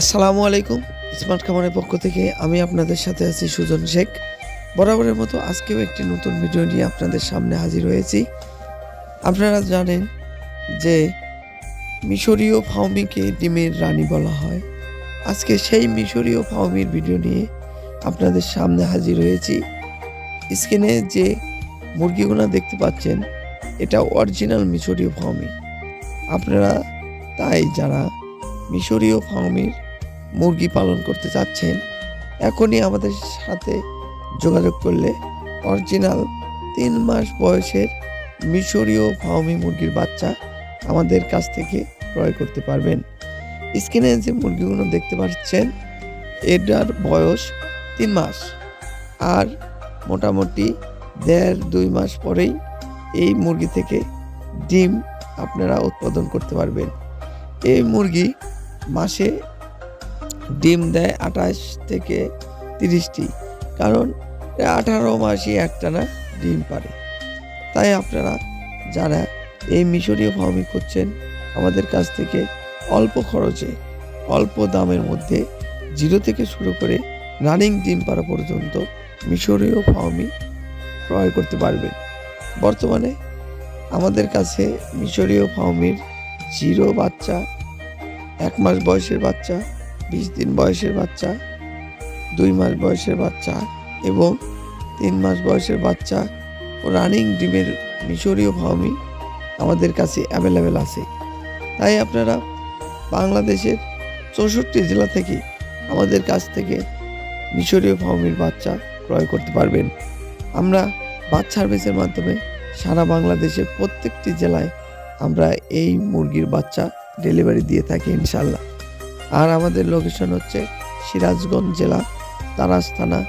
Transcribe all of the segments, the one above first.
আসসালামু আলাইকুম, স্মার্ট খামারের পক্ষ থেকে আমি আপনাদের সাথে আছি সুজন শেখ। বরাবরের মতো আজকেও একটি নতুন ভিডিও নিয়ে আপনাদের সামনে হাজির হয়েছি। আপনারা জানেন যে মিশরীয় ফাউমিকে ডিমের রানী বলা হয়। আজকে সেই মিশরীয় ফাউমির ভিডিও নিয়ে আপনাদের সামনে হাজির হয়েছি। স্ক্রিনে যে মুরগিগুলো দেখতে পাচ্ছেন, এটা অরিজিনাল মিশরীয় ফাউমি। আপনারা তাই যারা মিশরীয় ফার্মের মুরগি পালন করতে চাচ্ছেন, এখনই আমাদের সাথে যোগাযোগ করলে অরিজিনাল তিন মাস বয়সের মিশরীয় ফার্মি মুরগির বাচ্চা আমাদের কাছ থেকে ক্রয় করতে পারবেন। স্ক্রিনে যে মুরগিগুলো দেখতে পাচ্ছেন, এটার বয়স তিন মাস আর মোটামুটি দেড় দুই মাস পরেই এই মুরগি থেকে ডিম আপনারা উৎপাদন করতে পারবেন। এই মুরগি মাসে ডিম দেয় আঠাশ থেকে তিরিশটি, কারণ আঠারো মাসই একটানা ডিম পারে। তাই আপনারা যারা এই মিশরীয় ফার্মিং করছেন আমাদের কাছ থেকে অল্প খরচে, অল্প দামের মধ্যে জিরো থেকে শুরু করে রানিং ডিম পাড়া পর্যন্ত মিশরীয় ফার্মি ক্রয় করতে পারবেন। বর্তমানে আমাদের কাছে মিশরীয় ফার্মির জিরো বাচ্চা, এক মাস বয়সের বাচ্চা বিশ দিন বয়সের বাচ্চা, দুই মাস বয়সের বাচ্চা এবং তিন মাস বয়সের বাচ্চা ও রানিং ডিমের মিশরীয় ফার্মি আমাদের কাছে অ্যাভেলেবেল আছে। তাই আপনারা বাংলাদেশের চৌষট্টি জেলা থেকে আমাদের কাছ থেকে মিশরীয় ফার্মির বাচ্চা ক্রয় করতে পারবেন। আমরা বাচ্চা সার্ভিসের মাধ্যমে সারা বাংলাদেশের প্রত্যেকটি জেলায় আমরা এই মুরগির বাচ্চা ডেলিভারি দিয়ে থাকি ইনশাল্লাহ আর আমাদের লোকেশন হচ্ছে সিরাজগঞ্জ জেলা, তারাস থানা,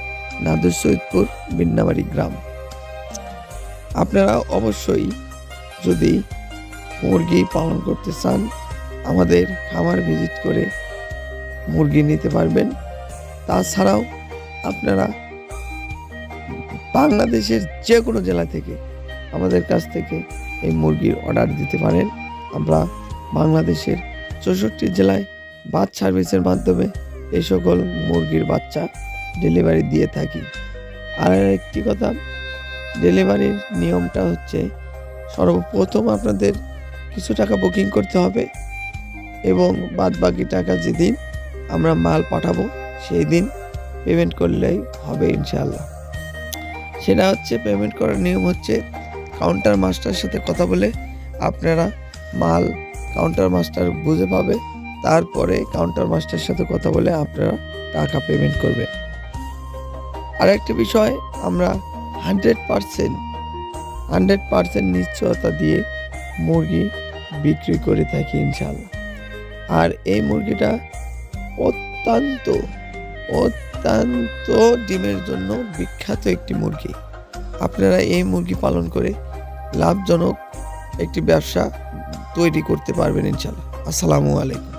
নাদুর সৈয়দপুর, বিন্নাবাড়ি গ্রাম। আপনারা অবশ্যই যদি মুরগি পালন করতে চান, আমাদের খামার ভিজিট করে মুরগি নিতে পারবেন। তাছাড়াও আপনারা বাংলাদেশের যে কোনো জেলা থেকে আমাদের কাছ থেকে এই মুরগির অর্ডার দিতে পারেন। আমরা বাংলাদেশের চৌষট্টি জেলায় বাস সার্ভিসের মাধ্যমে এই সকল মুরগির বাচ্চা ডেলিভারি দিয়ে থাকি। আর একটি কথা, ডেলিভারির নিয়মটা হচ্ছে সর্বপ্রথম আপনাদের কিছু টাকা বুকিং করতে হবে এবং বাদ বাকি টাকা যেদিন আমরা মাল পাঠাবো সেই দিন পেমেন্ট করলেই হবে ইনশাআল্লাহ। সেটা হচ্ছে পেমেন্ট করার নিয়ম হচ্ছে কাউন্টার মাস্টারের সাথে কথা বলে আপনারা মাল কাউন্টার মাস্টার বুঝে পাবে তারপরে কাউন্টার মাস্টারের সাথে কথা বলে আপনারা টাকা পেমেন্ট করবেন। আর একটা বিষয়, আমরা হান্ড্রেড পারসেন্ট হান্ড্রেড পারসেন্ট নিশ্চয়তা দিয়ে মুরগি বিক্রি করে থাকি ইনশাল্লাহ আর এই মুরগিটা অত্যন্ত অত্যন্ত ডিমের জন্য বিখ্যাত একটি মুরগি। আপনারা এই মুরগি পালন করে লাভজনক একটি ব্যবসা তৈরি করতে পারবেন ইনশাল্লাহ আসসালামু আলাইকুম।